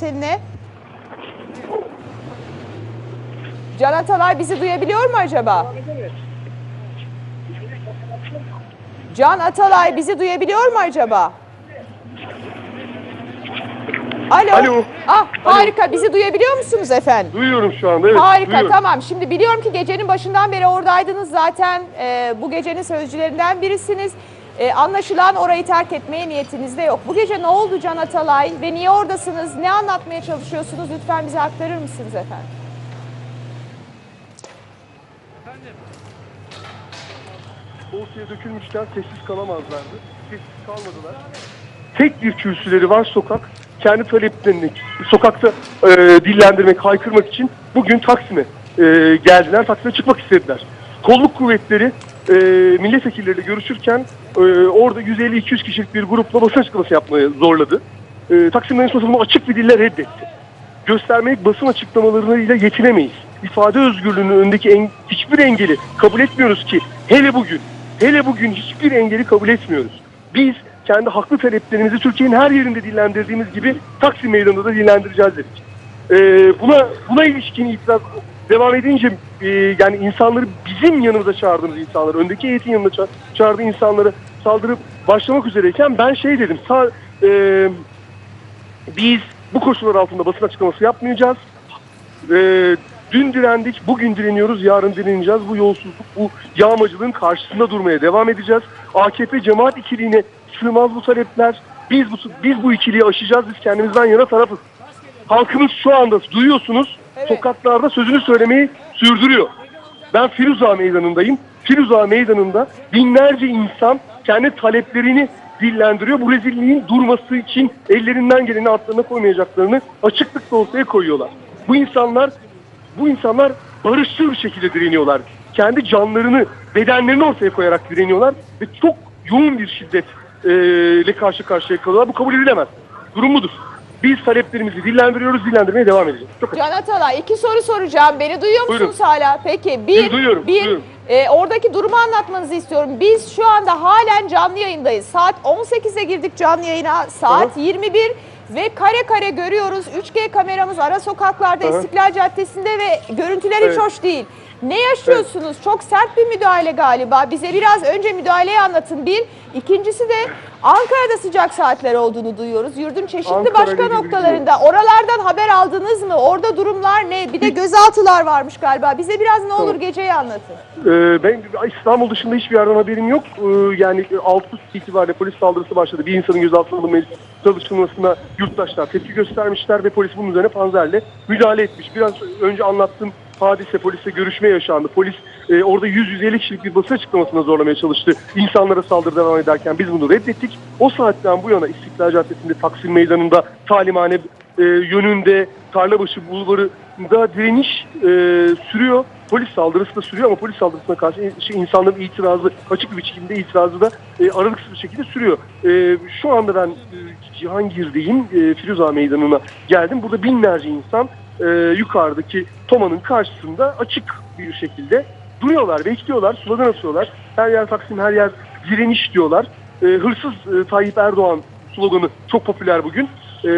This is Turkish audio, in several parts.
teline. Can Atalay bizi duyabiliyor mu acaba? Can Atalay bizi duyabiliyor mu acaba? Alo. Alo. Ah harika. Bizi duyabiliyor musunuz efendim? Duyuyorum şu anda. Evet, Harika duyuyorum. tamam. Şimdi biliyorum ki gecenin başından beri oradaydınız zaten. Ee, bu gecenin sözcülerinden birisiniz. Ee, anlaşılan orayı terk etmeye niyetiniz de yok. Bu gece ne oldu Can Atalay ve niye oradasınız? Ne anlatmaya çalışıyorsunuz? Lütfen bize aktarır mısınız efendim? Ortaya dökülmüşler, sessiz kalamazlardı. Sessiz kalmadılar. Tek bir kürsüleri var sokak. Kendi taleplerini sokakta e, dillendirmek, haykırmak için bugün Taksim'e e, geldiler. Taksim'e çıkmak istediler. Kolluk kuvvetleri e, milletvekilleriyle görüşürken e, orada 150-200 kişilik bir grupla basın açıklaması yapmaya zorladı. E, Taksim bunu açık bir dille reddetti. göstermelik basın açıklamalarıyla yetinemeyiz. İfade özgürlüğünün önündeki en, hiçbir engeli kabul etmiyoruz ki hele bugün, hele bugün hiçbir engeli kabul etmiyoruz. Biz kendi haklı taleplerimizi Türkiye'nin her yerinde dillendirdiğimiz gibi Taksim Meydanı'nda da dillendireceğiz dedik. Ee, buna buna ilişkin itiraz devam edince e, yani insanları bizim yanımıza çağırdığımız insanları, öndeki heyetin yanına ça- çağırdığı insanları saldırıp başlamak üzereyken ben şey dedim, sa- e, biz bu koşullar altında basın açıklaması yapmayacağız. Ee, dün direndik, bugün direniyoruz, yarın direneceğiz. Bu yolsuzluk, bu yağmacılığın karşısında durmaya devam edeceğiz. AKP cemaat ikiliğine sığmaz bu talepler. Biz bu, biz bu ikiliyi aşacağız, biz kendimizden yana tarafız. Halkımız şu anda duyuyorsunuz. Sokaklarda sözünü söylemeyi sürdürüyor. Ben Firuza Meydanı'ndayım. Firuza Meydanı'nda binlerce insan kendi taleplerini dillendiriyor. Bu rezilliğin durması için ellerinden geleni altlarına koymayacaklarını açıklıkla ortaya koyuyorlar. Bu insanlar bu insanlar barışçıl bir şekilde direniyorlar. Kendi canlarını, bedenlerini ortaya koyarak direniyorlar ve çok yoğun bir şiddetle karşı karşıya kalıyorlar. Bu kabul edilemez. Durum budur. Biz taleplerimizi dillendiriyoruz, dillendirmeye devam edeceğiz. Çok. Can Atalay iki soru soracağım. Beni duyuyor musunuz Buyurun. hala? Peki bir, duyuyorum, bir duyuyorum. e, oradaki durumu anlatmanızı istiyorum. Biz şu anda halen canlı yayındayız. Saat 18'e girdik canlı yayına. Saat hı. 21 ve kare kare görüyoruz. 3G kameramız ara sokaklarda hı. İstiklal Caddesi'nde ve görüntüler hiç Evet. hoş değil. Ne yaşıyorsunuz? Çok sert bir müdahale galiba. Bize biraz önce müdahaleyi anlatın bir. İkincisi de Ankara'da sıcak saatler olduğunu duyuyoruz. Yurdun çeşitli Ankara başka noktalarında. Oralardan haber aldınız mı? Orada durumlar ne? Bir de gözaltılar varmış galiba. Bize biraz ne olur geceyi anlatın. Ee, ben İstanbul dışında hiçbir yerden haberim yok. Ee, yani 6 itibariyle polis saldırısı başladı. Bir insanın gözaltına alınmaya çalışılmasına yurttaşlar tepki göstermişler ve polis bunun üzerine panzerle müdahale etmiş. Biraz önce anlattığım hadise polisle görüşme yaşandı. Polis e, orada 100-150 kişilik bir basın açıklamasına zorlamaya çalıştı. İnsanlara saldırı devam ederken biz bunu reddettik. O saatten bu yana İstiklal Caddesi'nde Taksim Meydanı'nda talimhane e, yönünde Tarlabaşı Bulvarı'nda direniş e, sürüyor. Polis saldırısı da sürüyor ama polis saldırısına karşı şey, insanların itirazı, açık bir şekilde itirazı da e, aralıksız bir şekilde sürüyor. E, şu anda ben e, Cihangir'deyim, e, Firuza Meydanı'na geldim. Burada binlerce insan e, yukarıdaki Toma'nın karşısında açık bir şekilde duruyorlar, bekliyorlar, slogan atıyorlar. Her yer Taksim, her yer direniş diyorlar. E, hırsız e, Tayyip Erdoğan sloganı çok popüler bugün. E,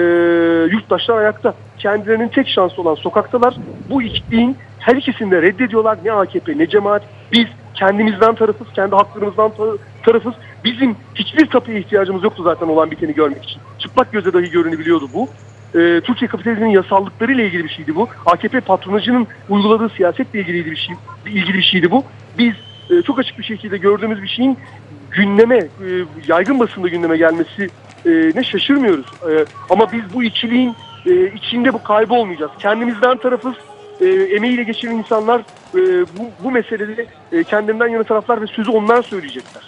yurttaşlar ayakta. Kendilerinin tek şansı olan sokaktalar. Bu ikiliğin her ikisini de reddediyorlar. Ne AKP ne cemaat. Biz kendimizden tarafız, kendi haklarımızdan ta- tarafız. Bizim hiçbir tapıya ihtiyacımız yoktu zaten olan biteni görmek için. Çıplak göze dahi görünebiliyordu bu. Ee, Türkiye kapitalizminin yasallıkları ile ilgili bir şeydi bu. AKP patronajının uyguladığı siyasetle ilgili bir şey, ilgili bir şeydi bu. Biz e, çok açık bir şekilde gördüğümüz bir şeyin gündeme, e, yaygın basında gündeme gelmesi e, ne şaşırmıyoruz. E, ama biz bu ikiliğin e, içinde bu kaybolmayacağız. Kendimizden tarafız. E, emeğiyle geçiren insanlar e, bu, bu meselede e, kendinden yana taraflar ve sözü onlar söyleyecekler.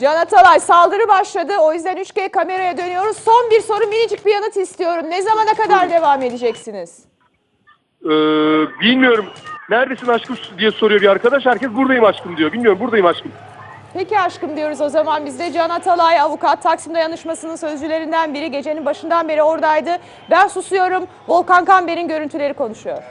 Can Atalay saldırı başladı. O yüzden 3G kameraya dönüyoruz. Son bir soru minicik bir yanıt istiyorum. Ne zamana kadar devam edeceksiniz? Ee, bilmiyorum. Neredesin aşkım diye soruyor bir arkadaş. Herkes buradayım aşkım diyor. Bilmiyorum buradayım aşkım. Peki aşkım diyoruz o zaman. Biz de Can Atalay avukat Taksim Dayanışması'nın sözcülerinden biri. Gecenin başından beri oradaydı. Ben susuyorum. Volkan Kamber'in görüntüleri konuşuyor.